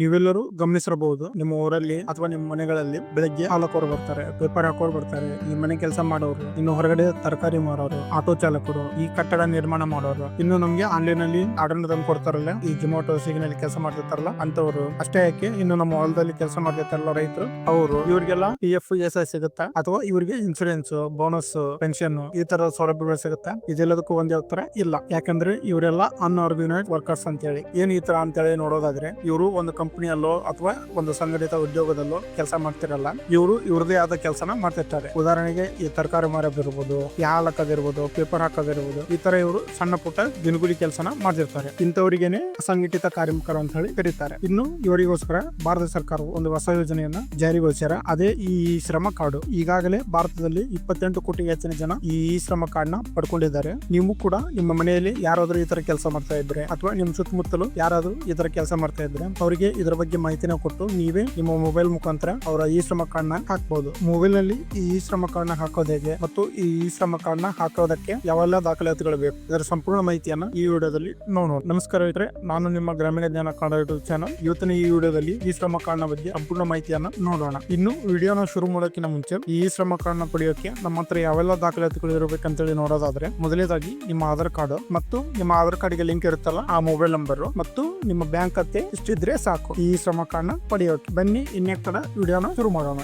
ನೀವೆಲ್ಲರೂ ಗಮನಿಸಿರಬಹುದು, ನಿಮ್ಮ ಊರಲ್ಲಿ ಅಥವಾ ನಿಮ್ಮ ಮನೆಗಳಲ್ಲಿ ಬೆಳಗ್ಗೆ ಹಾಲಕೋರು ಬರ್ತಾರೆ, ಪೇಪರ್ ಹಾಕೋರು ಬರ್ತಾರೆ, ಈ ಮನೆ ಕೆಲಸ ಮಾಡೋರು, ಇನ್ನು ಹೊರಗಡೆ ತರಕಾರಿ ಮಾರೋರು, ಆಟೋ ಚಾಲಕರು, ಈ ಕಟ್ಟಡ ನಿರ್ಮಾಣ ಮಾಡೋರು. ಇನ್ನು ನಮ್ಗೆ ಆನ್ಲೈನ್ ಅಲ್ಲಿ ಆರ್ಡರ್ ತಂದು ಕೊಡ್ತಾರಲ್ಲ, ಈ ಜೊಮ್ಯಾಟೊ ಸಿಗ್ನಲ್ಲಿ ಕೆಲಸ ಮಾಡ್ತಿರ್ತಾರಲ್ಲ, ಅಂತವ್ರು. ಅಷ್ಟೇ ಯಾಕೆ, ಇನ್ನು ನಮ್ಮ ಹೊಲದಲ್ಲಿ ಕೆಲಸ ಮಾಡ್ತಿರ್ತಾರಲ್ಲ ರೈತರು, ಅವರು ಇವರಿಗೆಲ್ಲ ಪಿ ಎಫ್ ಎಸ್ ಐ ಸಿಗುತ್ತಾ? ಅಥವಾ ಇವರಿಗೆ ಇನ್ಸೂರೆನ್ಸ್ ಬೋನಸ್ ಪೆನ್ಷನ್ ಈ ತರ ಸೌಲಭ್ಯಗಳು ಸಿಗುತ್ತಾ? ಇದೆಲ್ಲದಕ್ಕೂ ಒಂದೇ ಉತ್ತರ, ಇಲ್ಲ. ಯಾಕಂದ್ರೆ ಇವರೆಲ್ಲ ಅನ್ಆರ್ಗನೈಸ್ಡ್ ವರ್ಕರ್ಸ್ ಅಂತ ಹೇಳಿ ಏನ್ ಈ ತರ ಅಂತ ಹೇಳಿ ನೋಡೋದಾದ್ರೆ, ಇವರು ಒಂದು ಕಂಪನಿಯಲ್ಲೋ ಅಥವಾ ಒಂದು ಸಂಘಟಿತ ಉದ್ಯೋಗದಲ್ಲೋ ಕೆಲಸ ಮಾಡ್ತಿರಲ್ಲ, ಇವರು ಇವರದೇ ಆದ ಕೆಲಸನ ಮಾಡ್ತಿರ್ತಾರೆ. ಉದಾಹರಣೆಗೆ ಈ ತರಕಾರಿ ಮಾರೋದಿರ್ಬೋದು ಹಾಲ್ ಹಾಕೋದಿರ್ಬೋದು ಪೇಪರ್ ಹಾಕೋದಿರ್ಬೋದು, ಈ ತರ ಇವರು ಸಣ್ಣ ಪುಟ್ಟ ದಿನಗೂಲಿ ಕೆಲಸನ ಮಾಡ್ತಿರ್ತಾರೆ. ಇಂಥವರಿಗೇನೆ ಅಸಂಘಟಿತ ಕಾರ್ಮಿಕರು ಅಂತ ಹೇಳಿ ಕರೀತಾರೆ. ಇನ್ನು ಇವರಿಗೋಸ್ಕರ ಭಾರತ ಸರ್ಕಾರವು ಒಂದು ಹೊಸ ಯೋಜನೆಯನ್ನ ಜಾರಿಗೊಳಿಸ್ಯಾರ. ಅದೇ ಈ ಶ್ರಮ ಕಾರ್ಡು. ಈಗಾಗಲೇ ಭಾರತದಲ್ಲಿ ಇಪ್ಪತ್ತೆಂಟು ಕೋಟಿ ಹೆಚ್ಚಿನ ಜನ ಈ ಶ್ರಮ ಕಾರ್ಡ್ನ ಪಡ್ಕೊಂಡಿದ್ದಾರೆ. ನೀವು ಕೂಡ ನಿಮ್ಮ ಮನೆಯಲ್ಲಿ ಯಾರಾದ್ರೂ ಈ ತರ ಕೆಲಸ ಮಾಡ್ತಾ ಇದ್ರೆ, ಅಥವಾ ನಿಮ್ಮ ಸುತ್ತಮುತ್ತಲು ಯಾರಾದ್ರೂ ಈ ತರ ಕೆಲಸ ಮಾಡ್ತಾ ಇದ್ರೆ, ಅವರಿಗೆ ಇದರ ಬಗ್ಗೆ ಮಾಹಿತಿನ ಕೊಟ್ಟು ನೀವೇ ನಿಮ್ಮ ಮೊಬೈಲ್ ಮುಖಾಂತರ ಅವರ ಈ ಶ್ರಮ ಕಾರ್ಡ್ನ ಹಾಕಬಹುದು ಮೊಬೈಲ್ನಲ್ಲಿ ಈ ಶ್ರಮ ಕಾರ್ಡ್ನ ಹಾಕೋದು ಹೇಗೆ ಮತ್ತು ಈ ಶ್ರಮ ಕಾರ್ಡ್ನ ಹಾಕೋದಕ್ಕೆ ಯಾವೆಲ್ಲ ದಾಖಲಾತಿಗಳು ಬೇಕು? ಇದರ ಸಂಪೂರ್ಣ ಮಾಹಿತಿಯನ್ನ ಈ ವಿಡಿಯೋದಲ್ಲಿ ನೋಡೋಣ ನಮಸ್ಕಾರ ಇದ್ರೆ ನಾನು ನಿಮ್ಮ ಗ್ರಾಮೀಣ ಜ್ಞಾನ ಕಾರ್ಡ್ ಯೂಟ್ಯೂಬ್ ಚಾನಲ್. ಇವತ್ತಿನ ಈ ವಿಡಿಯೋದಲ್ಲಿ ಈ ಶ್ರಮ ಕಾರ್ಡ್ನ ಬಗ್ಗೆ ಸಂಪೂರ್ಣ ಮಾಹಿತಿಯನ್ನ ನೋಡೋಣ. ಇನ್ನು ವಿಡಿಯೋನ ಶುರು ಮಾಡೋಕ್ಕಿಂತ ಮುಂಚೆ ಈ ಶ್ರಮ ಕಾರ್ಡ್ನ ಪಡೆಯೋಕೆ ನಮ್ಮ ಹತ್ರ ಯಾವೆಲ್ಲ ದಾಖಲಾತಿಗಳು ಇರಬೇಕಂತೇಳಿ ನೋಡೋದಾದ್ರೆ ಮೊದಲನೇದಾಗಿ ನಿಮ್ಮ ಆಧಾರ್ ಕಾರ್ಡ್ ಮತ್ತು ನಿಮ್ಮ ಆಧಾರ್ ಕಾರ್ಡ್ಗೆ ಲಿಂಕ್ ಇರುತ್ತಲ್ಲ ಆ ಮೊಬೈಲ್ ನಂಬರ್ ಮತ್ತು ನಿಮ್ಮ ಬ್ಯಾಂಕ್ ಖಾತೆ ಇಷ್ಟಿದ್ರೆ ಸಾಕು. ಈ ಶ್ರಮ ಕಾರ್ಡ್ ಪಡೆಯೋಕೆ. ಬನ್ನಿ ಇನ್ನೆಕ್ಕಡ ವಿಡಿಯೋನ ಶುರು ಮಾಡೋಣ.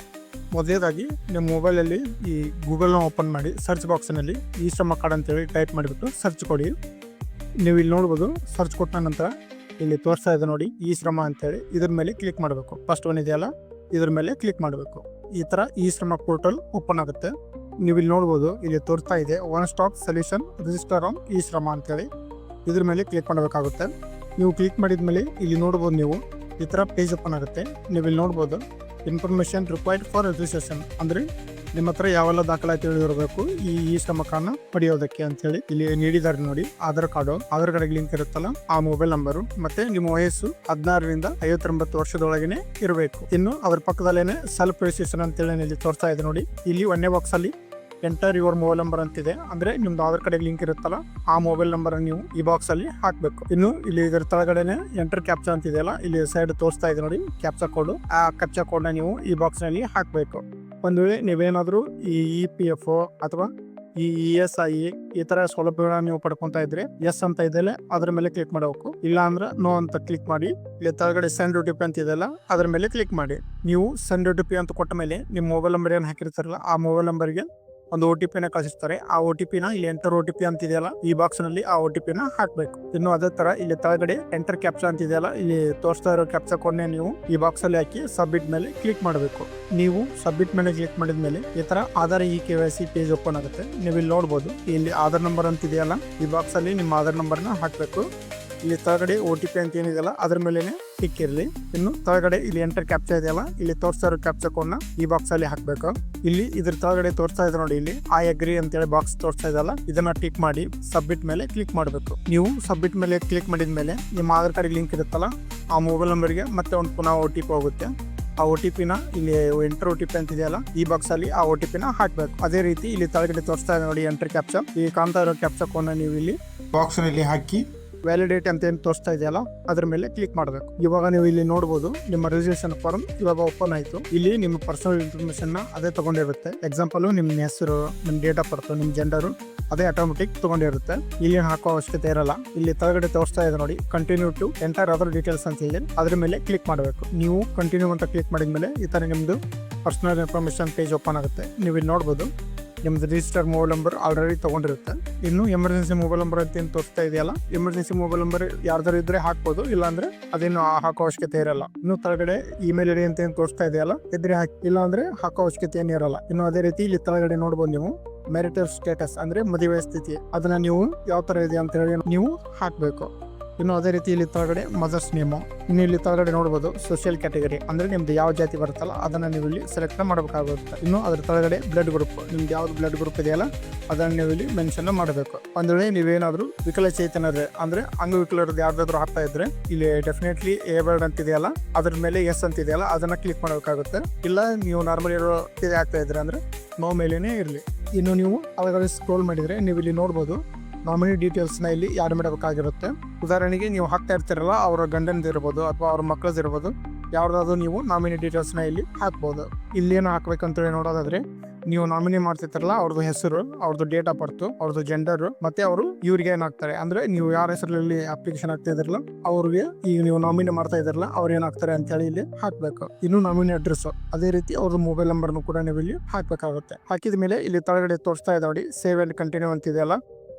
ಮೊದಲೇದಾಗಿ ನಿಮ್ಮ ಮೊಬೈಲಲ್ಲಿ ಈ ಗೂಗಲ್ನ ಓಪನ್ ಮಾಡಿ, ಸರ್ಚ್ ಬಾಕ್ಸ್ನಲ್ಲಿ ಈ ಶ್ರಮ ಕಾರ್ಡ್ ಅಂತೇಳಿ ಟೈಪ್ ಮಾಡಿಬಿಟ್ಟು ಸರ್ಚ್ ಕೊಡಿ. ನೀವು ಇಲ್ಲಿ ನೋಡ್ಬೋದು, ಸರ್ಚ್ ಕೊಟ್ಟ ನಂತರ ಇಲ್ಲಿ ತೋರಿಸ್ತಾ ಇದೆ ನೋಡಿ, ಈ ಶ್ರಮ ಅಂತೇಳಿ. ಇದ್ರ ಮೇಲೆ ಕ್ಲಿಕ್ ಮಾಡಬೇಕು. ಫಸ್ಟ್ ಒನ್ ಇದೆಯಲ್ಲ, ಇದ್ರ ಮೇಲೆ ಕ್ಲಿಕ್ ಮಾಡಬೇಕು. ಈ ಥರ ಈ ಶ್ರಮ ಪೋರ್ಟಲ್ ಓಪನ್ ಆಗುತ್ತೆ. ನೀವು ಇಲ್ಲಿ ನೋಡ್ಬೋದು, ಇಲ್ಲಿ ತೋರಿಸ್ತಾ ಇದೆ, one stop solution register on e Shram ಅಂತೇಳಿ. ಇದ್ರ ಮೇಲೆ ಕ್ಲಿಕ್ ಮಾಡಬೇಕಾಗುತ್ತೆ. ನೀವು ಕ್ಲಿಕ್ ಮಾಡಿದ ಮೇಲೆ ಇಲ್ಲಿ ನೋಡ್ಬೋದು ನೀವು ಈ ಥರ ಪೇಜ್ ಓಪನ್ ಆಗುತ್ತೆ. ನೀವು ಇಲ್ಲಿ ನೋಡ್ಬೋದು ಇನ್ಫಾರ್ಮೇಷನ್ ರಿಕ್ವೈರ್ಡ್ ಫಾರ್ ರಿಜಿಸ್ಟ್ರೇಷನ್ ಅಂದರೆ ನಿಮ್ಮ ಹತ್ರ ಯಾವೆಲ್ಲ ದಾಖಲಾತಿ ಇರಬೇಕು ಈ ಇ ಕಾರ್ಡ್ನ ಪಡೆಯೋದಕ್ಕೆ ಅಂತೇಳಿ ಇಲ್ಲಿ ನೀಡಿದ್ದಾರೆ ನೋಡಿ. Aadhaar card, Aadhaar card link ಇರುತ್ತಲ್ಲ, ಆ ಮೊಬೈಲ್ ನಂಬರು ಮತ್ತೆ ನಿಮ್ಮ ವಯಸ್ಸು ಹದಿನಾರರಿಂದ ಐವತ್ತೊಂಬತ್ತು ವರ್ಷದೊಳಗೇನೆ ಇರಬೇಕು. ಇನ್ನು ಅದ್ರ ಪಕ್ಕದಲ್ಲೇನೆ ಸೆಲ್ಫ್ ರಿಜಿಸ್ಟ್ರೇಷನ್ ಅಂತೇಳಿ ಇಲ್ಲಿ ತೋರಿಸ್ತಾ ಇದೆ ನೋಡಿ. ಇಲ್ಲಿ ಒನ್ನೆ ಬಾಕ್ಸ್ ಅಲ್ಲಿ ಎಂಟರ್ ಯುವರ್ ಮೊಬೈಲ್ ನಂಬರ್ ಅಂತಿದೆ. ಅಂದ್ರೆ ನಿಮ್ದು ಆಧಾರ್ ಕಾರ್ಡ್ ಲಿಂಕ್ ಇರುತ್ತಲ್ಲ, ಆ ಮೊಬೈಲ್ ನಂಬರ್ ನೀವು ಈ ಬಾಕ್ಸ್ ಅಲ್ಲಿ ಹಾಕಬೇಕು. ಇನ್ನು ಇಲ್ಲಿ ಇದರ ಕೆಳಗಡೆನೆ ಎಂಟರ್ ಕ್ಯಾಪ್ಚಾ ಅಂತಿದೆಯಲ್ಲ ಇಲ್ಲಿ ಸೈಡ್ ತೋರಿಸ್ತಾ ಇದೆ ನೋಡಿ ಕ್ಯಾಪ್ಚಾ ಕೋಡ್ ಆ ಕ್ಯಾಪ್ಚಾ ಕೋಡ್ನ ನೀವು ಈ ಬಾಕ್ಸ್ನಲ್ಲಿ ಹಾಕಬೇಕು. ಒಂದು ವೇಳೆ ನೀವೇನಾದ್ರೂ ಈ ಇ ಪಿ ಎಫ್ ಅಥವಾ ಈ ಇ ಎಸ್ ಐ ಈ ತರ ಸೌಲಭ್ಯಗಳನ್ನ ನೀವು ಪಡ್ಕೊಂತ ಇದ್ರೆ ಎಸ್ ಅಂತ ಇದೆಯಲ್ಲ ಅದ್ರ ಮೇಲೆ ಕ್ಲಿಕ್ ಮಾಡಬೇಕು ಇಲ್ಲ ಅಂದ್ರೆ ನೋ ಅಂತ ಕ್ಲಿಕ್ ಮಾಡಿ, ಇಲ್ಲಿ ತಳಗಡೆ ಸೆಂಡ್ ಟಿ ಪಿ ಅಂತ ಇದೆಯಲ್ಲ ಅದ್ರ ಮೇಲೆ ಕ್ಲಿಕ್ ಮಾಡಿ. ನೀವು ಸೆಂಡ್ ಟಿ ಅಂತ ಕೊಟ್ಟ ಮೇಲೆ ನಿಮ್ಮ ಮೊಬೈಲ್ ನಂಬರ್ ಏನು ಹಾಕಿರ್ತಾರಲ್ಲ, ಆ ಮೊಬೈಲ್ ನಂಬರ್ಗೆ ಒಂದು ಒ ಟಿ ಪಿನ ಕಳಿಸಿರ್ತಾರೆ. ಆ ಒ ಟಿ ಪಿನ ಇಲ್ಲಿ ಎಂಟರ್ ಒ ಟಿ ಪಿ ಅಂತಿದೆಯಲ್ಲ, ಈ ಬಾಕ್ಸ್ನಲ್ಲಿ ಆ ಒ ಟಿ ಪಿನ ಹಾಕ್ಬೇಕು. ಇನ್ನು ಅದೇ ತರ ಇಲ್ಲಿ ತಳಗಡೆ ಎಂಟರ್ ಕ್ಯಾಪ್ಚಾ ಅಂತಿದೆಯಲ್ಲ, ಇಲ್ಲಿ ತೋರಿಸ್ತಾ ಇರೋ ಕ್ಯಾಪ್ಚಾ ಕೊನೆ ನೀವು ಈ ಬಾಕ್ಸ್ ಅಲ್ಲಿ ಹಾಕಿ ಸಬ್ಮಿಟ್ ಮೇಲೆ ಕ್ಲಿಕ್ ಮಾಡಬೇಕು. ನೀವು ಸಬ್ಮಿಟ್ ಮೇಲೆ ಕ್ಲಿಕ್ ಮಾಡಿದ ಮೇಲೆ ಈ ತರ Aadhaar e K Y C page open ಆಗುತ್ತೆ. ನೀವು ಇಲ್ಲಿ ನೋಡಬಹುದು ಇಲ್ಲಿ ಆಧಾರ್ ನಂಬರ್ ಅಂತಿದೆಯಲ್ಲ, ಈ ಬಾಕ್ಸ್ ಅಲ್ಲಿ ನಿಮ್ಮ ಆಧಾರ್ ನಂಬರ್ನ ಹಾಕಬೇಕು. ಇಲ್ಲಿ ತಳಗಡೆ ಒ ಟಿ ಪಿ ಅಂತ ಏನಿದೆಯಲ್ಲ, ಅದ್ರ ಮೇಲೆನೆ ಟಿಕ್ ಇರಲಿ ಇನ್ನು ತೆಳಗಡೆ ಇಲ್ಲಿ ಎಂಟರ್ ಕ್ಯಾಪ್ಚಾ ಇದೆಯಲ್ಲ, ಇಲ್ಲಿ ತೋರಿಸ್ತಾ ಇರೋ ಕ್ಯಾಪ್ಚಾ ಕೋಡ್ನ ಈ ಬಾಕ್ಸ್ ಅಲ್ಲಿ ಹಾಕ್ಬೇಕು. ಇಲ್ಲಿ ಇದ್ರ ತೆಳಗಡೆ ತೋರಿಸ್ತಾ ಇದೆ ನೋಡಿ ಇಲ್ಲಿ ಐ ಅಗ್ರಿ ಅಂತೇಳಿ ಬಾಕ್ಸ್ ತೋರಿಸ್ತಾ ಇದೆಯಲ್ಲ, ಇದನ್ನ ಟಿಕ್ ಮಾಡಿ ಸಬ್ಮಿಟ್ ಮೇಲೆ ಕ್ಲಿಕ್ ಮಾಡಬೇಕು. ನೀವು ಸಬ್ಮಿಟ್ ಮೇಲೆ ಕ್ಲಿಕ್ ಮಾಡಿದ ಮೇಲೆ ನಿಮ್ಮ ಆಧಾರ್ ಕಾರ್ಡ್ ಲಿಂಕ್ ಇರುತ್ತಲ್ಲ, ಆ ಮೊಬೈಲ್ ನಂಬರ್ಗೆ ಮತ್ತೆ ಒಂದು ಪುನಃ ಒ ಟಿ ಪಿ ಹೋಗುತ್ತೆ. ಆ ಒ ಟಿ ಪಿನ ಇಲ್ಲಿ ಎಂಟರ್ ಒ ಟಿ ಪಿ ಅಂತ ಇದೆಯಲ್ಲ, ಈ ಬಾಕ್ಸ್ ಅಲ್ಲಿ ಆ ಒ ಟಿ ಪಿನ ಹಾಕ್ಬೇಕು. ಅದೇ ರೀತಿ ಇಲ್ಲಿ ತಳಗಡೆ ತೋರಿಸ್ತಾ ಇದೆ ನೋಡಿ ಎಂಟರ್ ಕ್ಯಾಪ್ಚಾ ಈ ಕಾಣ್ತಾ ಇರೋ ಕ್ಯಾಪ್ಚಾ ಕೋನ ನೀವು ಇಲ್ಲಿ ಬಾಕ್ಸ್ನಲ್ಲಿ ಹಾಕಿ ವ್ಯಾಲಿಡೇಟ್ ಅಂತ ಏನು ತೋರಿಸ್ತಾ ಇದೆಯಲ್ಲ, ಅದ್ರ ಮೇಲೆ ಕ್ಲಿಕ್ ಮಾಡಬೇಕು. ಇವಾಗ ನೀವು ಇಲ್ಲಿ ನೋಡಬಹುದು ನಿಮ್ಮ ರಿಜಿಸ್ಟ್ರೇಷನ್ ಫಾರ್ಮ್ ಇವಾಗ ಓಪನ್ ಆಯಿತು. ಇಲ್ಲಿ ನಿಮ್ಮ ಪರ್ಸನಲ್ ಇನ್ಫಾರ್ಮೇಶನ್ ಅದೇ ತಗೊಂಡಿರುತ್ತೆ. ಎಕ್ಸಾಂಪಲ್ ನಿಮ್ಮ ಹೆಸರು ನಿಮ್ಮ ಡೇಟ್ ಆಫ್ ಬರ್ತ್ ನಿಮ್ಮ ಜೆಂಡರು ಅದೇ ಆಟೋಮೆಟಿಕ್ ತಗೊಂಡಿರುತ್ತೆ. ಇಲ್ಲಿ ಹಾಕೋ ಅವಶ್ಯಕತೆ ಇರಲ್ಲ. ಇಲ್ಲಿ ತಳಗಡೆ ತೋರಿಸ್ತಾ ಇದೆ ನೋಡಿ continue to enter other details ಅಂತ ಇದೆ. ಅದ್ರ ಮೇಲೆ ಕ್ಲಿಕ್ ಮಾಡಬೇಕು. ನೀವು ಕಂಟಿನ್ಯೂ ಅಂತ ಕ್ಲಿಕ್ ಮಾಡಿದ್ಮೇಲೆ ಈ ತರ ನಿಮ್ದು ಪರ್ಸನಲ್ ಇನ್ಫಾರ್ಮೇಶನ್ ಪೇಜ್ ಓಪನ್ ಆಗುತ್ತೆ. ನೀವು ಇಲ್ಲಿ ನೋಡ್ಬೋದು. ನಿಮ್ದು ರಿಜಿಸ್ಟರ್ ಮೊಬೈಲ್ ನಂಬರ್ ಆಲ್ರೆಡಿ ತಗೊಂಡಿರುತ್ತೆ. ಇನ್ನು ಎಮರ್ಜೆನ್ಸಿ ಮೊಬೈಲ್ ನಂಬರ್ ಅಂತ ಏನು ತೋರಿಸ್ತಾ ಇದೆಯಲ್ಲ ಎಮರ್ಜೆನ್ಸಿ ಮೊಬೈಲ್ ನಂಬರ್ ಯಾರ್ದಾರು ಇದ್ರೆ ಹಾಕ್ಬೋದು, ಇಲ್ಲಾಂದ್ರೆ ಅದೇನು ಹಾಕೋ ಅವಶ್ಯಕತೆ ಇರಲ್ಲ. ಇನ್ನು ತಳಗಡೆ ಇಮೇಲ್ ಐಡಿ ಅಂತ ಏನು ತೋರಿಸ್ತಾ ಇದೆಯಲ್ಲ, ಇದ್ರೆ ಹಾಕಿ ಇಲ್ಲ ಅಂದ್ರೆ ಹಾಕೋ ಅವಶ್ಯಕತೆ ಏನು ಇರಲ್ಲ. ಇನ್ನು ಅದೇ ರೀತಿ ಇಲ್ಲಿ ತಳಗಡೆ ನೋಡ್ಬೋದು ನೀವು ಮೆರಿಟಲ್ ಸ್ಟೇಟಸ್ ಅಂದ್ರೆ ಮದುವೆ ಸ್ಥಿತಿ, ಅದನ್ನ ನೀವು ಯಾವ ತರ ಇದೆ ಅಂತ ಹೇಳಿ ನೀವು ಹಾಕ್ಬೇಕು. ಇನ್ನು ಅದೇ ರೀತಿ ಇಲ್ಲಿ ತಳಗಡೆ ಮದರ್ಸ್ ನೇಮು ಇನ್ನು ಇಲ್ಲಿ ತಳಗಡೆ ನೋಡ್ಬೋದು ಸೋಷಿಯಲ್ ಕ್ಯಾಟಗರಿ ಅಂದ್ರೆ ನಿಮ್ದು ಯಾವ ಜಾತಿ ಬರುತ್ತಲ್ಲ, ಅದನ್ನ ನೀವು ಇಲ್ಲಿ ಸೆಲೆಕ್ಟ್ ಮಾಡಬೇಕಾಗುತ್ತೆ. ಇನ್ನು ಅದ್ರ ಕೆಳಗಡೆ ಬ್ಲಡ್ ಗ್ರೂಪ್ ನಿಮ್ದು ಯಾವ್ದು ಬ್ಲಡ್ ಗ್ರೂಪ್ ಇದೆಯಲ್ಲ, ಅದನ್ನ ನೀವು ಇಲ್ಲಿ ಮೆನ್ಷನ್ ಮಾಡಬೇಕು. ಅಂದ್ರೆ ವೇಳೆ ನೀವೇನಾದ್ರೂ ವಿಕಲಚೇತನರೇ ಅಂದ್ರೆ ಅಂಗವಿಕಲರದ್ದು ಯಾವ್ದಾದ್ರು ಆಗ್ತಾ ಇದ್ರೆ, ಇಲ್ಲಿ ಡೆಫಿನೆಟ್ಲಿ ಎ ಬರ್ಡ್ ಅಂತ ಇದೆಯಲ್ಲ, ಅದ್ರ ಮೇಲೆ ಎಸ್ ಅಂತ ಇದೆಯಲ್ಲ, ಅದನ್ನ ಕ್ಲಿಕ್ ಮಾಡಬೇಕಾಗುತ್ತೆ. ಇಲ್ಲ ನೀವು ನಾರ್ಮಲ್ ಇರೋ ಆಗ್ತಾ ಇದ್ರೆ ಅಂದ್ರೆ ನೋ ಮೇಲೇನೆ ಇರಲಿ. ಇನ್ನು ನೀವು ಅವಾಗ ಸ್ಕ್ರೋಲ್ ಮಾಡಿದ್ರೆ ನೀವು ಇಲ್ಲಿ ನೋಡ್ಬೋದು ನಾಮಿನಿ ಡೀಟೇಲ್ಸ್ನ ಇಲ್ಲಿ ಯಾರು ಮಾಡಬೇಕಾಗಿರುತ್ತೆ ಉದಾಹರಣೆಗೆ ನೀವು ಹಾಕ್ತಾ ಇರ್ತೀರಲ್ಲ, ಅವರ ಗಂಡನದು ಇರ್ಬೋದು ಅಥವಾ ಅವ್ರ ಮಕ್ಕಳದ್ದು ಇರ್ಬೋದು, ಯಾವ್ದಾದ್ರು ನೀವು ನಾಮಿನಿ ಡೀಟೇಲ್ಸ್ನ ಇಲ್ಲಿ ಹಾಕ್ಬೋದು. ಇಲ್ಲೇನು ಹಾಕ್ಬೇಕಂತೇಳಿ ನೋಡೋದಾದ್ರೆ, ನೀವು ನಾಮಿನಿ ಮಾಡ್ತಿರ್ತಾರಲ್ಲ, ಅವ್ರದ್ದು ಹೆಸರು, ಅವ್ರದ್ದು ಡೇಟ್ ಆಫ್ ಬರ್ತು ಅವ್ರದ್ದು ಜೆಂಡರ್ ಮತ್ತೆ ಅವರು ಇವ್ರಿಗೆ ಏನಾಗ್ತಾರೆ? ಅಂದ್ರೆ ನೀವು ಯಾರ ಹೆಸರಲ್ಲಿ ಅಪ್ಲಿಕೇಶನ್ ಆಗ್ತಾ ಇದ್ರಲ್ಲ ಅವ್ರಿಗೆ ಈಗ ನೀವು ನಾಮಿನಿ ಮಾಡ್ತಾ ಇದ್ರಲ್ಲ ಅವ್ರು ಏನಾಗ್ತಾರೆ ಅಂತ ಹೇಳಿ ಇಲ್ಲಿ ಹಾಕ್ಬೇಕು. ಇನ್ನು ನಾಮಿನಿ ಅಡ್ರೆಸ್ ಅದೇ ರೀತಿ ಅವ್ರದ್ದು ಮೊಬೈಲ್ ನಂಬರ್ನು ಕೂಡ ನೀವು ಇಲ್ಲಿ ಹಾಕ್ಬೇಕಾಗುತ್ತೆ. ಹಾಕಿದ ಮೇಲೆ ಇಲ್ಲಿ ತಳಗಡೆ ತೋರಿಸ್ತಾ ಇದೆ ನೋಡಿ ಸೇವ್ ಅಲ್ಲಿ ಕಂಟಿನ್ಯೂ ಅಂತಿದೆಯಲ್ಲ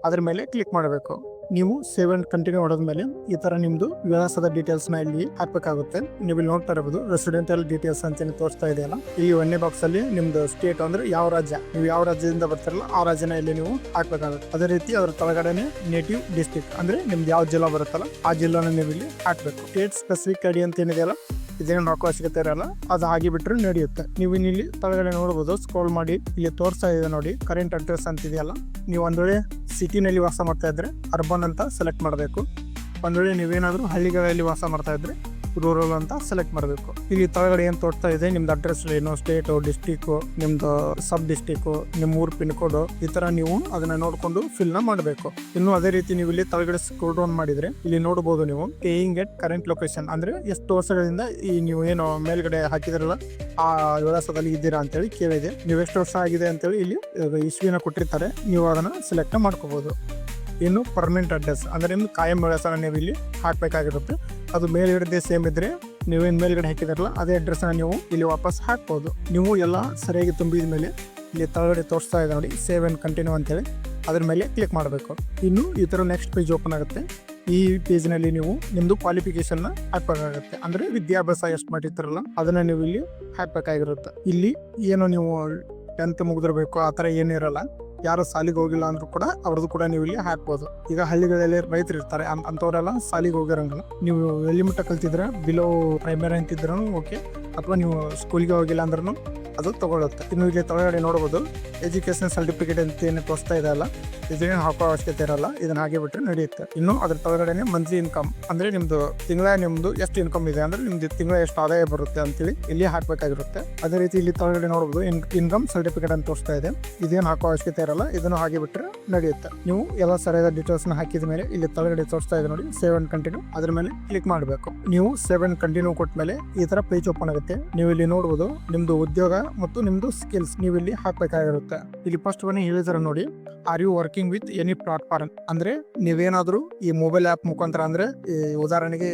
ಅದ್ರ ಮೇಲೆ ಕ್ಲಿಕ್ ಮಾಡಬೇಕು. ನೀವು ಸೇವ್ ಅಂಡ್ ಕಂಟಿನ್ಯೂ ಹೊಡೆದ್ಮೇಲೆ ಈ ತರ ನಿಮ್ದು ವಿಳಾಸದ ಡೀಟೇಲ್ಸ್ನ ಇಲ್ಲಿ ಹಾಕ್ಬೇಕಾಗುತ್ತೆ. ನೀವು ಇಲ್ಲಿ ನೋಡ್ತಾ ಇರಬಹುದು ರೆಸಿಡೆಂಟಲ್ ಡೀಟೇಲ್ಸ್ ಅಂತ ತೋರಿಸ್ತಾ ಇದೆಯಲ್ಲ? ಈ ಒಂದನೇ ಬಾಕ್ಸ್ ಅಲ್ಲಿ ನಿಮ್ದು ಸ್ಟೇಟ್ ಅಂದ್ರೆ ಯಾವ ರಾಜ್ಯ? ನೀವು ಯಾವ ರಾಜ್ಯದಿಂದ ಬರ್ತಿರಲ್ಲ ಆ ರಾಜ್ಯನ ಇಲ್ಲಿ ನೀವು ಹಾಕ್ಬೇಕಾಗುತ್ತೆ. ಅದೇ ರೀತಿ ಅದ್ರ ತಳಗಡೆನೆ ನೇಟಿವ್ ಡಿಸ್ಟಿಕ್ ಅಂದ್ರೆ ನಿಮ್ದು ಯಾವ ಜಿಲ್ಲಾ ಬರುತ್ತಲ್ಲ ಆ ಜಿಲ್ಲಾನ ನೀವು ಇಲ್ಲಿ ಹಾಕ್ಬೇಕು. ಸ್ಟೇಟ್ ಸ್ಪೆಸಿಫಿಕ್ ಐಡಿ ಅಂತ ಏನಿದೆಯಲ್ಲ? ಇದೇನು ರೊಕ್ಕ ಅವಶ್ಯಕತೆ ಇರಲ್ಲ, ಅದು ಹಾಗೆ ಬಿಟ್ಟರೆ ನಡೆಯುತ್ತೆ. ನೀವು ಇಲ್ಲಿ ತಳಗಡೆ ನೋಡ್ಬೋದು ಸ್ಕ್ರೋಲ್ ಮಾಡಿ ಇಲ್ಲಿ ತೋರಿಸ್ತಾ ಇದೆ ನೋಡಿ ಕರೆಂಟ್ ಅಡ್ರೆಸ್ ಅಂತ ಇದೆಯಲ್ಲ. ನೀವು ಒಂದು ವೇಳೆ ಸಿಟಿನಲ್ಲಿ ವಾಸ ಮಾಡ್ತಾ ಇದ್ರೆ ಅರ್ಬನ್ ಅಂತ ಸೆಲೆಕ್ಟ್ ಮಾಡಬೇಕು. ಒಂದು ವೇಳೆ ನೀವೇನಾದರೂ ಹಳ್ಳಿಗಳಲ್ಲಿ ವಾಸ ಮಾಡ್ತಾ ಇದ್ರೆ ರೂರಲ್ ಅಂತ ಸೆಲೆಕ್ಟ್ ಮಾಡಬೇಕು. ಇಲ್ಲಿ ತಳಗಡೆ ಏನು ತೋರ್ತಾ ಇದೆ, ನಿಮ್ದು ಅಡ್ರೆಸ್ ಏನು ಸ್ಟೇಟು ಡಿಸ್ಟಿಕ್ ನಿಮ್ದು ಸಬ್ ಡಿಸ್ಟಿಕ್ ನಿಮ್ಮ ಊರ್ ಪಿನ್ ಕೋಡ್ ಈ ತರ ನೀವು ಅದನ್ನ ನೋಡ್ಕೊಂಡು ಫಿಲ್ನ ಮಾಡಬೇಕು. ಇನ್ನು ಅದೇ ರೀತಿ ನೀವು ಇಲ್ಲಿ ತಳಗಡೆ ಸ್ಕ್ರೋಲ್ ಡೌನ್ ಮಾಡಿದ್ರೆ ಇಲ್ಲಿ ನೋಡಬಹುದು ನೀವು ಪೇಯಿಂಗ್ ಎಟ್ ಕರೆಂಟ್ ಲೊಕೇಶನ್ ಅಂದ್ರೆ ಎಷ್ಟು ವರ್ಷಗಳಿಂದ ಈ ನೀವು ಏನು ಮೇಲ್ಗಡೆ ಹಾಕಿದ್ರಲ್ಲ ಆ ವಿಳಾಸದಲ್ಲಿ ಇದ್ದೀರಾ ಅಂತೇಳಿ ಕೇಳಿದೆ. ನೀವು ಎಷ್ಟು ವರ್ಷ ಆಗಿದೆ ಅಂತೇಳಿ ಇಲ್ಲಿ ಇಸ್ವಿನ ಕೊಟ್ಟಿರ್ತಾರೆ. ನೀವು ಅದನ್ನ ಸೆಲೆಕ್ಟ್ ಮಾಡ್ಕೋಬಹುದು ಇನ್ನು ಪರ್ಮನೆಂಟ್ ಅಡ್ರೆಸ್ ಅಂದರೆ ಇನ್ನು ಕಾಯಂ ವಿಳಾಸನ ನೀವು ಇಲ್ಲಿ ಹಾಕಬೇಕಾಗಿರುತ್ತೆ. ಅದು ಮೇಲ್ಗಡೆ ಸೇಮ್ ಇದ್ರೆ ನೀವೇನು ಮೇಲ್ಗಡೆ ಹಾಕಿದಾರಲ್ಲ, ಅದೇ ಅಡ್ರೆಸ್ನ ನೀವು ಇಲ್ಲಿ ವಾಪಸ್ ಹಾಕ್ಬೋದು. ನೀವು ಎಲ್ಲ ಸರಿಯಾಗಿ ತುಂಬಿದ ಮೇಲೆ ಇಲ್ಲಿ ತಳಗಡೆ ತೋರಿಸ್ತಾ ಇದೆ ನೋಡಿ ಸೇವ್ ಆ್ಯಂಡ್ ಕಂಟಿನ್ಯೂ ಅಂತೇಳಿ. ಅದ್ರ ಮೇಲೆ ಕ್ಲಿಕ್ ಮಾಡಬೇಕು. ಇನ್ನು ಈ ಥರ ನೆಕ್ಸ್ಟ್ ಪೇಜ್ ಓಪನ್ ಆಗುತ್ತೆ. ಈ ಪೇಜ್ನಲ್ಲಿ ನೀವು ನಿಮ್ಮದು ಕ್ವಾಲಿಫಿಕೇಶನ್ನ ಹಾಕಬೇಕಾಗುತ್ತೆ. ಅಂದರೆ ವಿದ್ಯಾಭ್ಯಾಸ ಎಷ್ಟು ಮಾಡಿರ್ತಾರಲ್ಲ, ಅದನ್ನು ನೀವು ಇಲ್ಲಿ ಹಾಕಬೇಕಾಗಿರುತ್ತೆ. ಇಲ್ಲಿ ಏನು ನೀವು ಟೆಂತ್ ಮುಗಿದಿರಬೇಕು, ಆ ಥರ ಏನಿರಲ್ಲ. ಯಾರು ಸಾಲಿಗೆ ಹೋಗಿಲ್ಲ ಅಂದ್ರೂ ಕೂಡ ಅವ್ರದ್ದು ಕೂಡ ನೀವು ಇಲ್ಲಿ ಹಾಕ್ಬೋದು. ಈಗ ಹಳ್ಳಿಗಳಲ್ಲಿ ರೈತರು ಇರ್ತಾರೆ ಅಂತವರೆಲ್ಲ ಸಾಲಿಗೆ ಹೋಗಿರಂಗಿಲ್ಲ. ನೀವು ಎಲ್ಲಿ ಮಟ್ಟ ಕಲ್ತಿದ್ರೆ ಬಿಲೋ ಪ್ರೈಮರಿ ಅಂತಿದ್ರು ಓಕೆ ಅಥವಾ ನೀವು ಸ್ಕೂಲ್ಗೆ ಹೋಗಿಲ್ಲ ಅಂದ್ರೂ ಅದು ತಗೊಳುತ್ತೆ. ಇನ್ನು ಇಲ್ಲಿ ಕೆಳಗಡೆ ನೋಡ್ಬೋದು ಎಜುಕೇಶನ್ ಸರ್ಟಿಫಿಕೇಟ್ ಅಂತ ಏನು ತೋರಿಸ್ತಾ ಇದೆ ಅಲ್ಲ ಇದೇನು ಹಾಕೋ ಅವಶ್ಯಕತೆ ಇರಲ್ಲ, ಇದನ್ನ ಹಾಗೆ ಬಿಟ್ಟರೆ ನಡೆಯುತ್ತೆ. ಇನ್ನು ಅದ್ರ ತೊಳಗಡೆ ಮಂತ್ಲಿ ಇನ್ಕಮ್ ಅಂದ್ರೆ ನಿಮ್ದು ತಿಂಗಳ ನಿಮ್ದು ಎಷ್ಟು ಇನ್ಕಮ್ ಇದೆ ಅಂದ್ರೆ ನಿಮ್ದು ತಿಂಗಳ ಎಷ್ಟು ಆದಾಯ ಬರುತ್ತೆ ಅಂತೇಳಿ ಇಲ್ಲಿ ಹಾಕ್ಬೇಕಾಗಿರುತ್ತೆ. ಅದೇ ರೀತಿ ಇಲ್ಲಿ ಕೆಳಗಡೆ ನೋಡ್ಬೋದು ಇನ್ಕಮ್ ಸರ್ಟಿಫಿಕೇಟ್ ಅಂತ ತೋರಿಸ್ತಾ ಇದೆ. ಇದೇನು ಹಾಕೋ ಅವಶ್ಯಕತೆ ಇರಲ್ಲ, ಇದನ್ನು ಹಾಗೆ ಬಿಟ್ಟರೆ ನಡೆಯುತ್ತೆ. ನೀವು ಎಲ್ಲ ಸರಿಯಾದ ಡೀಟೇಲ್ಸ್ನ ಹಾಕಿದ ಮೇಲೆ ಇಲ್ಲಿ ಕೆಳಗಡೆ ತೋರಿಸ್ತಾ ಇದೆ ನೋಡಿ ಸೇವ್ ಅಂಡ್ ಕಂಟಿನ್ಯೂ ಅದ್ರ ಮೇಲೆ ಕ್ಲಿಕ್ ಮಾಡಬೇಕು. ನೀವು ಸೇವ್ ಅಂಡ್ ಕಂಟಿನ್ಯೂ ಕೊಟ್ಟ ಮೇಲೆ ಈ ತರ ಪೇಜ್ ಓಪನ್ ಆಗುತ್ತೆ. ನೀವು ಇಲ್ಲಿ ನೋಡಬಹುದು ನಿಮ್ದು ಉದ್ಯೋಗ ಮತ್ತು ನಿಮ್ದು ಸ್ಕಿಲ್ಸ್ ನೀವು ಇಲ್ಲಿ ಹಾಕಬೇಕಾಗಿರುತ್ತೆ. ಇಲ್ಲಿ ಫಸ್ಟ್ ಬನ್ನಿ ಹೇಳಿದಾರೆ ನೋಡಿ. Are you working with any platform ಅಂದ್ರೆ ನೀವೇನಾದ್ರೂ ಈ ಮೊಬೈಲ್ ಆ್ಯಪ್ ಮುಖಾಂತರ ಅಂದ್ರೆ, ಈ ಉದಾಹರಣೆಗೆ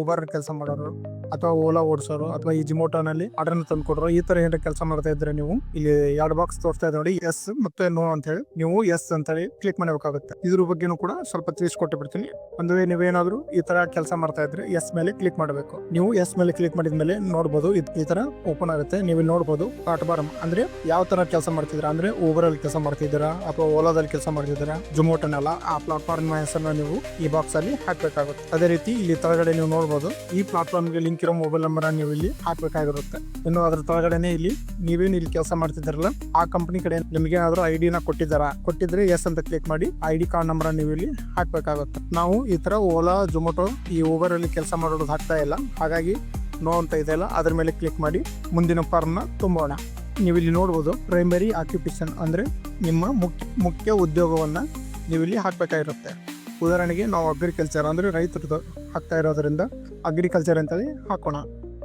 ಓಬರ್ ಕೆಲಸ ಮಾಡೋರು ಅಥವಾ ಓಲಾ ಓಡಿಸೋರು ಅಥವಾ ಈ ಜಿಮೋಟೋನಲ್ಲಿ ಆರ್ಡರ್ ತಂದು ಕೊಡೋರು ಈ ತರ ಏನಾರ ಕೆಲಸ ಮಾಡ್ತಾ ಇದ್ರೆ ನೀವು ಇಲ್ಲಿ ಎರಡು ಬಾಕ್ಸ್ ತೋರಿಸ್ತಾ ಇದೆ ನೋಡಿ ಎಸ್ ಮತ್ತೆ ನೋ ಅಂತ ಹೇಳಿ ನೀವು ಎಸ್ ಅಂತ ಹೇಳಿ ಕ್ಲಿಕ್ ಮಾಡಬೇಕಾಗುತ್ತೆ. ಇದ್ರ ಬಗ್ಗೆನೂ ಕೂಡ ಸ್ವಲ್ಪ ತಿಳಿಸ್ಕೊಟ್ಟು ಬಿಡ್ತೀನಿ. ಒಂದು ವೇ ನೀವೇನಾದ್ರೂ ಈ ತರ ಕೆಲಸ ಮಾಡ್ತಾ ಇದ್ರೆ ಎಸ್ ಮೇಲೆ ಕ್ಲಿಕ್ ಮಾಡಬೇಕು. ನೀವು ಎಸ್ ಮೇಲೆ ಕ್ಲಿಕ್ ಮಾಡಿದ ಮೇಲೆ ನೋಡಬಹುದು ಈ ತರ ಓಪನ್ ಆಗುತ್ತೆ. ನೀವು ನೋಡಬಹುದು ಬಾರ್ ಅಂದ್ರೆ ಯಾವ ತರ ಕೆಲಸ ಮಾಡ್ತಿದ್ರ ಅಂದ್ರೆ ಓವರ್ ಅಲ್ಲಿ ಕೆಲಸ ಮಾಡ್ತಿದ್ದೀರಾ? ಅಥವಾ ಓಲಾದಲ್ಲಿ ಕೆಲಸ ಮಾಡ್ತಿದ್ದೀರಾ? ಜೊಮೋಟೋನೆಲ್ಲ ಆ ಪ್ಲಾಟ್ಫಾರ್ಮ್ ಹೆಸರನ್ನ ನೀವು ಈ ಬಾಕ್ಸ್ ಅಲ್ಲಿ ಹಾಕ್ಬೇಕಾಗುತ್ತೆ. ಅದೇ ರೀತಿ ಇಲ್ಲಿ ತಳಗಡೆ ನೀವು ನೋಡಬಹುದು ಈ ಪ್ಲಾಟ್ಫಾರ್ಮ್ಗೆ ಲಿಂಕ್ ಇರೋ ಮೊಬೈಲ್ ನಂಬರ್ ನೀವು ಇಲ್ಲಿ ಹಾಕ್ಬೇಕಾಗಿರುತ್ತೆ. ಇನ್ನು ಅದ್ರ ತಳಗಡೆನೆ ಇಲ್ಲಿ ನೀವೇನು ಇಲ್ಲಿ ಕೆಲಸ ಮಾಡ್ತಿದ್ದೀರಲ್ಲ, ಆ ಕಂಪನಿ ಕಡೆ ನಿಮ್ಗೆ ಏನಾದ್ರು ಐ ಡಿನ ಕೊಟ್ಟಿದ್ದಾರಾ? ಕೊಟ್ಟಿದ್ರೆ ಎಸ್ ಅಂತ ಕ್ಲಿಕ್ ಮಾಡಿ ಐ ಡಿ ಕಾರ್ಡ್ ನಂಬರ್ ನೀವು ಇಲ್ಲಿ ಹಾಕ್ಬೇಕಾಗುತ್ತೆ. ನಾವು ಈ ತರ ಓಲಾ ಜೊಮೊಟೊ ಈ ಓಬರ್ ಅಲ್ಲಿ ಕೆಲಸ ಮಾಡೋದು ಹಾಕ್ತಾ ಇಲ್ಲ. ಹಾಗಾಗಿ ನೋ ಅಂತ ಇದೆಯಲ್ಲ ಅದ್ರ ಮೇಲೆ ಕ್ಲಿಕ್ ಮಾಡಿ ಮುಂದಿನ ಫಾರ್ಮ್ನ ತುಂಬೋಣ. ನೀವು ಇಲ್ಲಿ ನೋಡ್ಬೋದು ಪ್ರೈಮರಿ ಆಕ್ಯುಪೇಷನ್ ಅಂದ್ರೆ ನಿಮ್ಮ ಮುಖ್ಯ ಮುಖ್ಯ ಉದ್ಯೋಗವನ್ನ ನೀವು ಇಲ್ಲಿ ಹಾಕ್ಬೇಕಾಗಿರುತ್ತೆ. ಉದಾಹರಣೆಗೆ ನಾವು ಅಗ್ರಿಕಲ್ಚರ್ ಅಂದ್ರೆ ರೈತರದ್ದು ಹಾಕ್ತಾ ಇರೋದ್ರಿಂದ ಅಗ್ರಿಕಲ್ಚರ್ ಅಂತಲೇ ಹಾಕೋಣ.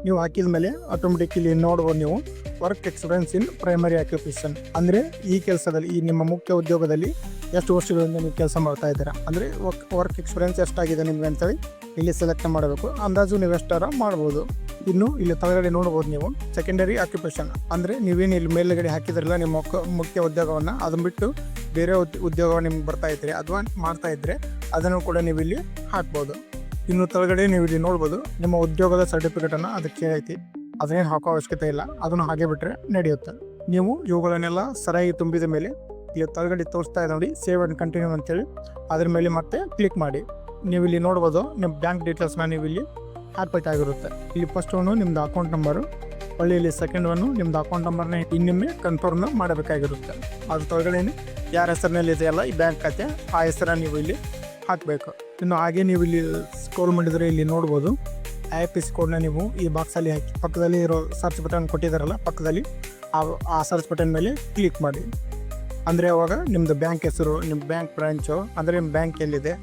ನೀವು ಹಾಕಿದ ಮೇಲೆ ಆಟೋಮೆಟಿಕ್ ಇಲ್ಲಿ ನೋಡ್ಬೋದು ನೀವು work experience in primary occupation ಅಂದರೆ ಈ ಕೆಲಸದಲ್ಲಿ, ಈ ನಿಮ್ಮ ಮುಖ್ಯ ಉದ್ಯೋಗದಲ್ಲಿ ಎಷ್ಟು ವರ್ಷಗಳಿಂದ ನೀವು ಕೆಲಸ ಮಾಡ್ತಾ ಇದ್ದೀರಾ? ಅಂದರೆ ವರ್ಕ್ ಎಕ್ಸ್ಪೀರಿಯನ್ಸ್ ಎಷ್ಟಾಗಿದೆ ನಿಮಗೆ ಅಂತೇಳಿ ಇಲ್ಲಿ ಸೆಲೆಕ್ಟ್ ಮಾಡಬೇಕು. ಅಂದಾಜು ನೀವು ಎಷ್ಟಾರ ಮಾಡ್ಬೋದು. ಇನ್ನು ಇಲ್ಲಿ ತಳಗಡೆ ನೋಡ್ಬೋದು ನೀವು ಸೆಕೆಂಡರಿ ಆಕ್ಯುಪೇಷನ್ ಅಂದರೆ ನೀವೇನು ಇಲ್ಲಿ ಮೇಲುಗಡೆ ಹಾಕಿದ್ರಲ್ಲ ನಿಮ್ಮ ಮುಖ್ಯ ಉದ್ಯೋಗವನ್ನು ಅದನ್ನು ಬಿಟ್ಟು ಬೇರೆ ಉದ್- ಉದ್ಯೋಗ ನಿಮ್ಗೆ ಬರ್ತಾ ಇದ್ರೆ ಅಥವಾ ಮಾಡ್ತಾ ಇದ್ರೆ ಅದನ್ನು ಕೂಡ ನೀವು ಇಲ್ಲಿ ಹಾಕ್ಬೋದು. ಇನ್ನು ತಳಗಡೆ ನೀವು ಇಲ್ಲಿ ನೋಡ್ಬೋದು, ನಿಮ್ಮ ಉದ್ಯೋಗದ ಸರ್ಟಿಫಿಕೇಟ್ ಅನ್ನ ಅದಕ್ಕೆ ಐತಿ. ಅದನ್ನೇನು ಹಾಕೋ ಅವಶ್ಯಕತೆ ಇಲ್ಲ, ಅದನ್ನು ಹಾಗೆ ಬಿಟ್ಟರೆ ನಡೆಯುತ್ತೆ. ನೀವು ಇವುಗಳನ್ನೆಲ್ಲ ಸರಿಯಾಗಿ ತುಂಬಿದ ಮೇಲೆ ಇಲ್ಲಿ ತಳಗಡೆ ತೋರಿಸ್ತಾ ಇದೆ ನೋಡಿ ಸೇವ್ ಆ್ಯಂಡ್ ಕಂಟಿನ್ಯೂ ಅಂತೇಳಿ. ಅದ್ರ ಮೇಲೆ ಮತ್ತೆ ಕ್ಲಿಕ್ ಮಾಡಿ. ನೀವು ಇಲ್ಲಿ ನೋಡ್ಬೋದು, ನಿಮ್ಮ ಬ್ಯಾಂಕ್ ಡೀಟೇಲ್ಸ್ನ ನೀವು ಇಲ್ಲಿ ಹಾಕ್ಬೇಕಾಗಿರುತ್ತೆ ಇಲ್ಲಿ ಫಸ್ಟ್ ಒನ್ನು ನಿಮ್ಮದು ಅಕೌಂಟ್ ನಂಬರು ಹೊಳ್ಳಿ ಇಲ್ಲಿ ಸೆಕೆಂಡ್ ಒನ್ನು ನಿಮ್ಮದು ಅಕೌಂಟ್ ನಂಬರ್ನ ಇನ್ನೊಮ್ಮೆ ಕನ್ಫರ್ಮ್ ಮಾಡಬೇಕಾಗಿರುತ್ತೆ. ಅದ್ರ ತೊಳಗಡೆ ಯಾರ ಹೆಸರಿನಲ್ಲಿ ಇದೆಯಲ್ಲ ಈ ಬ್ಯಾಂಕ್ ಖಾತೆ, ಆ ಹೆಸರನ್ನ ನೀವು ಇಲ್ಲಿ ಹಾಕಬೇಕು. ಇನ್ನು ಹಾಗೆ ನೀವು ಇಲ್ಲಿ ಸ್ಕ್ರೋಲ್ ಮಾಡಿದರೆ ಇಲ್ಲಿ ನೋಡ್ಬೋದು. ಐ ಪಿ ಎಸ್ ಕೋಡ್ನ ನೀವು ಈ ಬಾಕ್ಸಲ್ಲಿ ಹಾಕಿ, ಪಕ್ಕದಲ್ಲಿ ಇರೋ ಸರ್ಚ್ ಬಟನ್ ಕೊಟ್ಟಿದ್ದಾರಲ್ಲ, ಪಕ್ಕದಲ್ಲಿ ಆ ಸರ್ಚ್ ಬಟನ್ ಮೇಲೆ ಕ್ಲಿಕ್ ಮಾಡಿ. ಅಂದರೆ ಅವಾಗ ನಿಮ್ಮದು ಬ್ಯಾಂಕ್ ಹೆಸರು ನಿಮ್ಮ ಬ್ಯಾಂಕ್ ಬ್ರಾಂಚು ಅಂದರೆ ನಿಮ್ಮ ಬ್ಯಾಂಕ್ ಎಲ್ಲಿದೆ,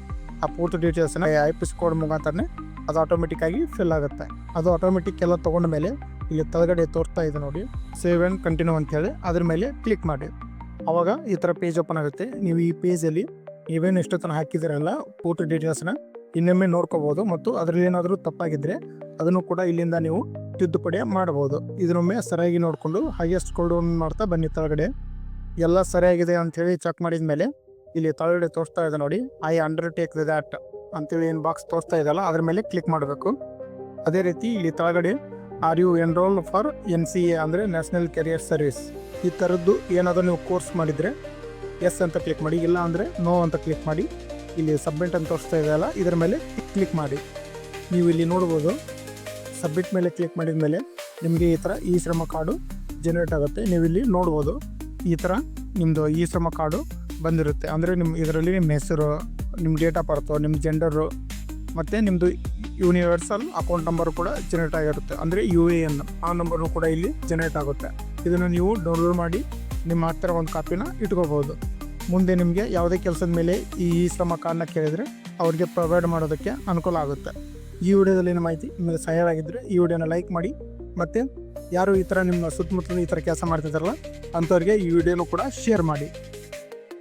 ಆ ಪೂರ್ತಿ ಡೀಟೇಲ್ಸ್ನ ಐ ಪಿ ಸಿ ಕೋಡ್ ಮುಖಾಂತರನೇ ಅದು ಆಟೋಮೆಟಿಕ್ಕಾಗಿ ಫಿಲ್ ಆಗುತ್ತೆ. ಅದು ಆಟೋಮೆಟಿಕ್ ಎಲ್ಲ ತೊಗೊಂಡ ಮೇಲೆ ಇಲ್ಲಿ ತಳಗಡೆ ತೋರ್ತಾ ಇದೆ ನೋಡಿ ಸೇವ್ ಆ್ಯಂಡ್ ಕಂಟಿನ್ಯೂ ಅಂತೇಳಿ ಅದ್ರ ಮೇಲೆ ಕ್ಲಿಕ್ ಮಾಡಿ. ಅವಾಗ ಈ ಥರ ಪೇಜ್ ಓಪನ್ ಆಗುತ್ತೆ. ನೀವು ಈ ಪೇಜಲ್ಲಿ ನೀವೇನು ಎಷ್ಟು ತನಕ ಹಾಕಿದ್ದೀರಲ್ಲ ಪೂರ್ತಿ ಡೀಟೇಲ್ಸ್ನ ಇನ್ನೊಮ್ಮೆ ನೋಡ್ಕೋಬೋದು ಮತ್ತು ಅದರಲ್ಲಿ ಏನಾದರೂ ತಪ್ಪಾಗಿದ್ದರೆ ಅದನ್ನು ಕೂಡ ಇಲ್ಲಿಂದ ನೀವು ತಿದ್ದುಪಡಿ ಮಾಡಬಹುದು. ಇದನ್ನೊಮ್ಮೆ ಸರಿಯಾಗಿ ನೋಡಿಕೊಂಡು ಹೈಯೆಸ್ಟ್ ಸ್ಕೋಲ್ ಡೌನ್ ಮಾಡ್ತಾ ಬನ್ನಿ ತೆಳಗಡೆ. ಎಲ್ಲ ಸರಿಯಾಗಿದೆ ಅಂಥೇಳಿ ಚೆಕ್ ಮಾಡಿದ ಮೇಲೆ, ಇಲ್ಲಿ ತಳಗಡೆ ತೋರಿಸ್ತಾ ಇದೆ ನೋಡಿ ಐ ಅಂಡರ್ ಟೇಕ್ ದ್ಯಾಟ್ ಅಂತೇಳಿ ಏನು ಬಾಕ್ಸ್ ತೋರಿಸ್ತಾ ಇದೆಯಲ್ಲ, ಅದ್ರ ಮೇಲೆ ಕ್ಲಿಕ್ ಮಾಡಬೇಕು. ಅದೇ ರೀತಿ ಇಲ್ಲಿ ತಳಗಡೆ are you enrol for N C A ಅಂದರೆ ನ್ಯಾಷನಲ್ ಕೆರಿಯರ್ ಸರ್ವಿಸ್ ಈ ಥರದ್ದು ಏನಾದರೂ ನೀವು ಕೋರ್ಸ್ ಮಾಡಿದರೆ ಎಸ್ ಅಂತ ಕ್ಲಿಕ್ ಮಾಡಿ, ಇಲ್ಲ ಅಂದರೆ ನೋ ಅಂತ ಕ್ಲಿಕ್ ಮಾಡಿ. ಇಲ್ಲಿ ಸಬ್ಮಿಟ್ ಅಂತ ತೋರಿಸ್ತಾ ಇದೆಯಲ್ಲ ಇದರ ಮೇಲೆ ಕ್ಲಿಕ್ ಮಾಡಿ. ನೀವು ಇಲ್ಲಿ ನೋಡ್ಬೋದು, ಸಬ್ಮಿಟ್ ಮೇಲೆ ಕ್ಲಿಕ್ ಮಾಡಿದ ಮೇಲೆ ನಿಮಗೆ ಈ ಥರ ಇ ಶ್ರಮ ಕಾರ್ಡು ಜನರೇಟ್ ಆಗುತ್ತೆ. ನೀವು ಇಲ್ಲಿ ನೋಡ್ಬೋದು, ಈ ಥರ ನಿಮ್ಮದು ಈ ಶ್ರಮ ಕಾರ್ಡು ಬಂದಿರುತ್ತೆ. ಅಂದರೆ ನಿಮ್ಮ ಇದರಲ್ಲಿ ನಿಮ್ಮ ಹೆಸರು ನಿಮ್ಮ ಡೇಟ್ ಆಫ್ ಬರ್ತು ನಿಮ್ಮ ಜೆಂಡರು ಮತ್ತು ನಿಮ್ಮದು ಯೂನಿವರ್ಸಲ್ ಅಕೌಂಟ್ ನಂಬರ್ ಕೂಡ ಜನರೇಟ್ ಆಗಿರುತ್ತೆ. ಅಂದರೆ ಯು ಎ ಎನ್ ಆ ನಂಬರ್ನು ಕೂಡ ಇಲ್ಲಿ ಜನರೇಟ್ ಆಗುತ್ತೆ. ಇದನ್ನು ನೀವು ಡೌನ್ಲೋಡ್ ಮಾಡಿ ನಿಮ್ಮ ಹತ್ತಿರ ಒಂದು ಕಾಪಿನ ಇಟ್ಕೋಬೋದು. ಮುಂದೆ ನಿಮಗೆ ಯಾವುದೇ ಕೆಲಸದ ಮೇಲೆ ಈ ಶ್ರಮ ಕಾರ್ಡ್ನ ಕೇಳಿದರೆ ಅವ್ರಿಗೆ ಪ್ರೊವೈಡ್ ಮಾಡೋದಕ್ಕೆ ಅನುಕೂಲ ಆಗುತ್ತೆ. ಈ ವಿಡಿಯೋದಲ್ಲಿನ ಮಾಹಿತಿ ನಿಮಗೆ ಸಹಾಯವಾಗಿದ್ದರೆ ಈ ವಿಡಿಯೋನ ಲೈಕ್ ಮಾಡಿ, ಮತ್ತು ಯಾರು ಈ ಥರ ನಿಮ್ಮ ಸುತ್ತಮುತ್ತಲು ಈ ಥರ ಕೆಲಸ ಮಾಡ್ತಿದ್ದಾರಲ್ಲ ಅಂಥವ್ರಿಗೆ ಈ ವಿಡಿಯೋನು ಕೂಡ ಶೇರ್ ಮಾಡಿ.